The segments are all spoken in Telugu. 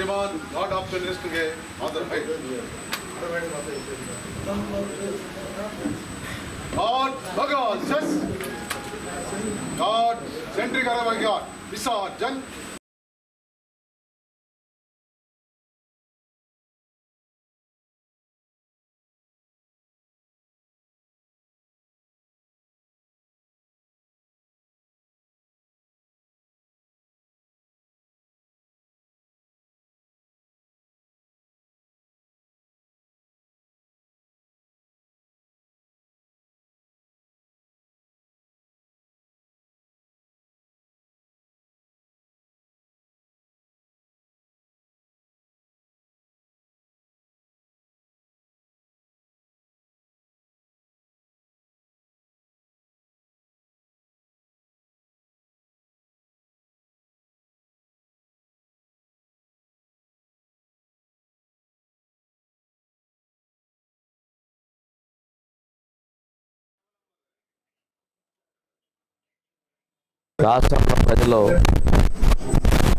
گاڈ آپشن لسٹ بگا جنٹری گروس جن రాష్ట్రంలో ప్రజలు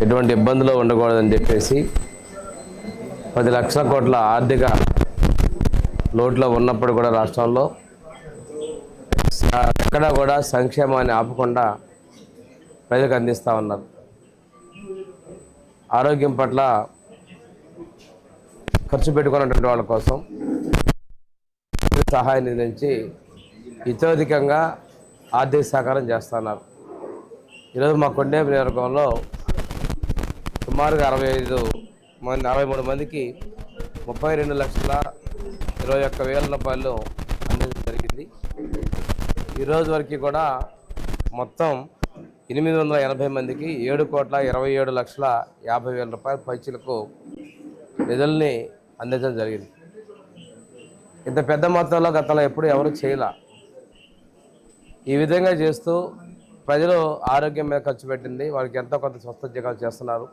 ఎటువంటి ఇబ్బందులు ఉండకూడదని చెప్పేసి పది లక్షల కోట్ల ఆర్థిక లోటులో ఉన్నప్పుడు కూడా రాష్ట్రంలో ఎక్కడ కూడా సంక్షేమాన్ని ఆపకుండా ప్రజలకు అందిస్తూ ఉన్నారు. ఆరోగ్యం పట్ల ఖర్చు పెట్టుకున్నటువంటి వాళ్ళ కోసం సహాయం నిధి ఇతోధికంగా ఆర్థిక సహకారం చేస్తున్నారు. ఈరోజు మా కొండే నియోజకవర్గంలో సుమారుగా అరవై ఐదు మంది అరవై మూడు మందికి ముప్పై రెండు లక్షల ఇరవై ఒక్క వేల రూపాయలు అందించడం జరిగింది. ఈరోజు వరకు కూడా మొత్తం ఎనిమిది వందల ఎనభై మందికి ఏడు కోట్ల ఇరవై ఏడు లక్షల యాభై వేల రూపాయల పైచీలకు నిధుల్ని అందించడం జరిగింది. ఇంత పెద్ద మొత్తంలో గతంలో ఎప్పుడు ఎవరు చేయలే. ఈ విధంగా చేస్తూ ప్రజలు ఆరోగ్యం మీద ఖర్చు పెట్టింది. వాళ్ళకి ఎంతో కొంత స్వస్థోద్యోగాలు చేస్తున్నారు.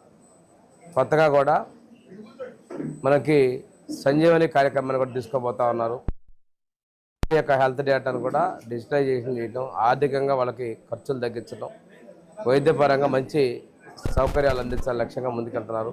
కొత్తగా కూడా మనకి సంజీవని కార్యక్రమాన్ని కూడా తీసుకోబోతా ఉన్నారు. యొక్క హెల్త్ డేటాను కూడా డిజిటలైజేషన్ చేయడం ఆర్థికంగా వాళ్ళకి ఖర్చులు తగ్గించడం వైద్యపరంగా మంచి సౌకర్యాలు అందించాలని లక్ష్యంగా ముందుకెళ్తున్నారు.